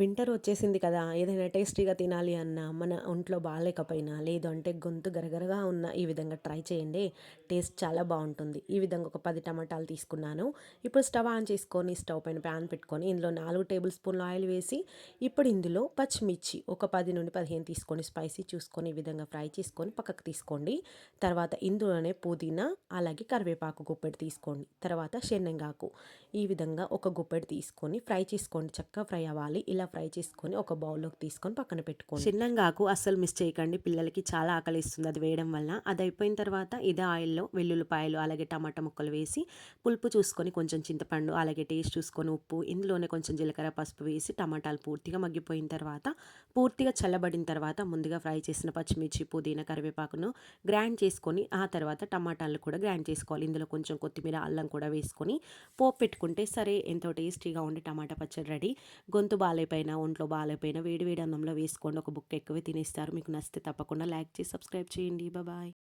Winter వచ్చేసింది కదా ఏదైనా టేస్టీగా తినాలి అన్నా మన ఒంట్లో బాగాలేకపోయినా లేదు అంటే గొంతు గరగరగా ఉన్న ఈ విధంగా ట్రై చేయండి. టేస్ట్ చాలా బాగుంటుంది. ఈ విధంగా ఒక పది టమాటాలు తీసుకున్నాను. ఇప్పుడు స్టవ్ ఆన్ చేసుకొని స్టవ్ పైన ప్యాన్ పెట్టుకొని ఇందులో నాలుగు టేబుల్ స్పూన్ల ఆయిల్ వేసి ఇప్పుడు ఇందులో పచ్చిమిర్చి ఒక పది నుండి పదిహేను తీసుకొని స్పైసీ చూసుకొని ఈ విధంగా ఫ్రై చేసుకొని పక్కకు తీసుకోండి. తర్వాత ఇందులోనే పుదీనా అలాగే కరివేపాకు గుప్పెడు తీసుకోండి. తర్వాత శనగాకు ఈ విధంగా ఒక గుప్పెడు తీసుకొని ఫ్రై చేసుకోండి. చక్కగా ఫ్రై అవ్వాలి. ఇలా ఫ్రై చేసుకొని ఒక బౌల్లోకి తీసుకొని పక్కన పెట్టుకోండి. చిన్నంగాకు అస్సలు మిస్ చేయకండి. పిల్లలకి చాలా ఆకలి ఇస్తుంది అది వేయడం వల్ల. అది అయిపోయిన తర్వాత ఇదే ఆయిల్లో వెల్లుల్లిపాయలు అలాగే టమాటా ముక్కలు వేసి పులుపు చూసుకొని కొంచెం చింతపండు అలాగే టేస్ట్ చూసుకొని ఉప్పు ఇందులోనే కొంచెం జీలకర్ర పసుపు వేసి టమాటాలు పూర్తిగా మగ్గిపోయిన తర్వాత పూర్తిగా చల్లబడిన తర్వాత ముందుగా ఫ్రై చేసిన పచ్చిమిర్చి పుదీనా కరివేపాకును గ్రైండ్ చేసుకొని ఆ తర్వాత టమాటాలు కూడా గ్రైండ్ చేసుకోవాలి. ఇందులో కొంచెం కొత్తిమీర అల్లం కూడా వేసుకొని పోపు పెట్టుకుంటే సరే ఎంతో టేస్టీగా ఉండి టమాటా పచ్చడి రెడీ. గొంతు బాగాలేపై పైన ఒంట్లో బాగాలేకపోయినా వేడి వేడి అన్నంలో వేసుకోండి. ఒక బుక్ ఎక్కువ తినేస్తారు. మీకు నచ్చితే తప్పకుండా లైక్ చేసి సబ్స్క్రైబ్ చేయండి. బాయ్.